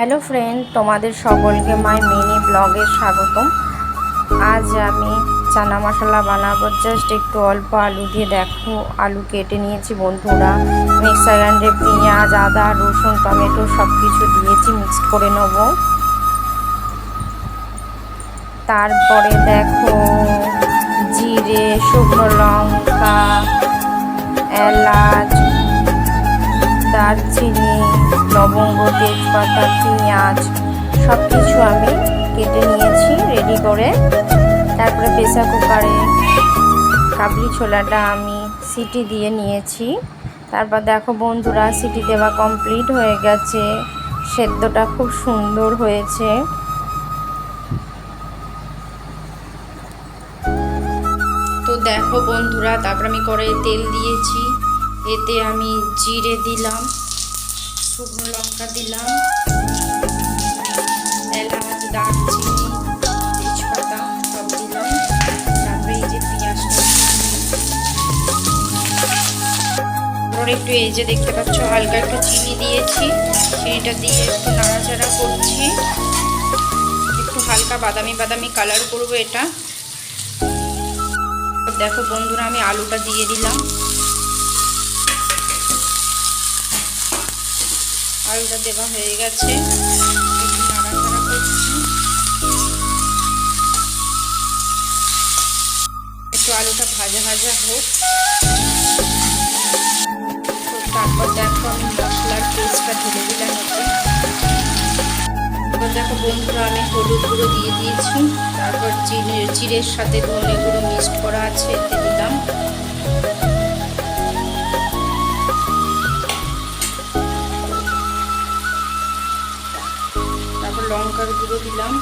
Hello friend তোমাদের সকলকে my mini ব্লগে স্বাগতম। আজ আমি চানা মশলা বানাবো জাস্ট একটু অল্প আলু দিয়ে দেখো, আলু কেটে নিয়েছি বন্ধুরা। মিক্সার গ্রাইন্ডারে পেঁয়াজ, আদা, রসুন, টমেটো সব কিছু দিয়েছি মিক্সড করে নেব। তারপরে দেখো জিরে, শুকনো লঙ্কা, এলাচ দারচিনি লবঙ্গ, তেজপাতা, পেঁয়াজ সব কিছু আমি কেটে নিয়েছি রেডি করে। তারপরে প্রেসার কুকারে কাবলি ছোলাটা আমি সিটি দিয়ে নিয়েছি। তারপর দেখো বন্ধুরা, সিটি দেওয়া কমপ্লিট হয়ে গেছে। সেদ্ধটা খুব সুন্দর হয়েছে। তো দেখো বন্ধুরা, তারপর আমি করে তেল দিয়েছি। এতে আমি জিরে দিলাম, শুকনো লঙ্কা দিলাম, এলাচ, দারচিনি, তেজপাতা সব দিলাম, তারপরে এই যে পেঁয়াজটা একটু এই যে দেখতে পাচ্ছ, হালকা একটু চিনি দিয়েছি, চিনিটা দিয়ে একটু নাড়াচাড়া করছি। একটু হালকা বাদামি বাদামি কালার করব এটা। দেখো বন্ধুরা, আমি আলুটা দিয়ে দিলাম। আলুটা দেওয়া হয়ে গেছে। একটু আলুটা ভাজা ভাজা হোক। তারপর দেখো আমি মশলার পেস্টটা ঢেলে দিলাম এবার দেখো বন্ধুরা, আমি হলুদ গুঁড়ো দিয়ে দিয়েছি। তারপর জিরের জিরের সাথে ধনে গুঁড়ো মিক্সড করা আছে। এতে লঙ্কার গুঁড়ো দিলাম।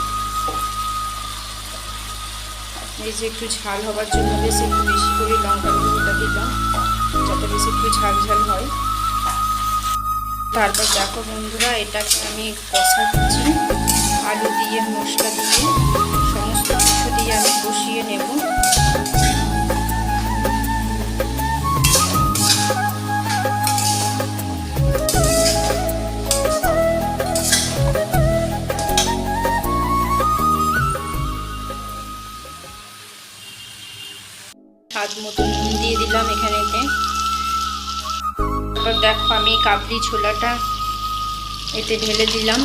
এই যে একটু ঝাল হওয়ার জন্য বেশ একটু বেশি করে লঙ্কার গুঁড়োটা দিলাম, যাতে বেশি একটু ঝাল ঝাল হয়। তারপর দেখো বন্ধুরা, এটাকে আমি কষাচ্ছি আলু দিয়ে, মশলা দিয়ে। স্বাদ মতো নুন দিয়ে দিলাম এখানেতে তারপর দেখো আমি কাবলি ছোলাটা এতে ঢেলে দিলাম।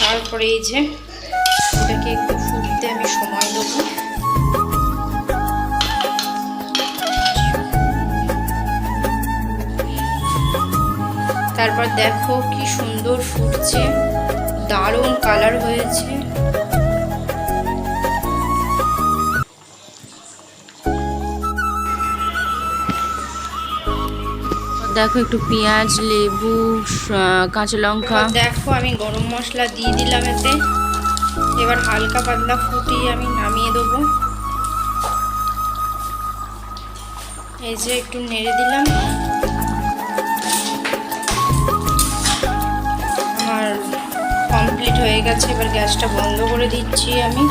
তারপরে এই যে এটাকে একটু ফুটতে আমি সময় দেবো। তারপর দেখো কি সুন্দর ফুটছে দারুণ কালার হয়েছে। দেখো একটু পেঁয়াজ লেবু কাঁচা লঙ্কা। দেখো আমি গরম মশলা দিয়ে দিলাম এতে। এবার হালকা পাতলা ফুটিয়ে আমি নামিয়ে দেবো। এই যে একটু নেড়ে দিলাম। হয়ে গেছে এবার গ্যাসটা বন্ধ করে দিচ্ছি আমি।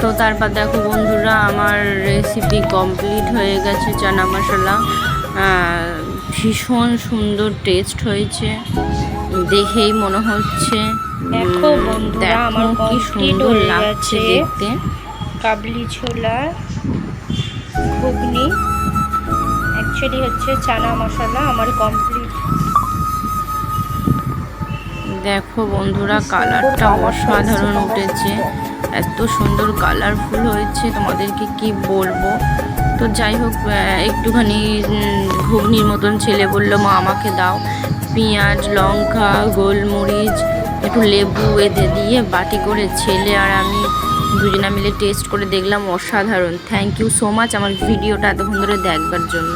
তো তারপর দেখো বন্ধুরা আমার রেসিপি কমপ্লিট হয়ে গেছে চানা মশলা। ভীষণ সুন্দর টেস্ট হয়েছে। দেখেই মনে হচ্ছে। দেখো বন্ধুরা আমার কি সুন্দর লাগছে দেখতে। কাবলি ছোলা ঘুগনি। অ্যাকচুয়ালি হচ্ছে চানা মশলা আমার কমপ্লিট দেখো বন্ধুরা কালারটা অসাধারণ উঠেছে। এত সুন্দর কালারফুল হয়েছে, তোমাদেরকে কি বলব? তো যাই হোক একটুখানি ঘুগনির মতন ছেলে বলল, মা, আমাকে দাও। পেঁয়াজ, লঙ্কা, গোলমরিচ, একটু লেবু এতে দিয়ে বাটি করে ছেলে আর আমি দুজনা মিলে টেস্ট করে দেখলাম অসাধারণ। থ্যাংক ইউ সো মাচ আমার ভিডিওটা এতক্ষণ ধরে দেখবার জন্য।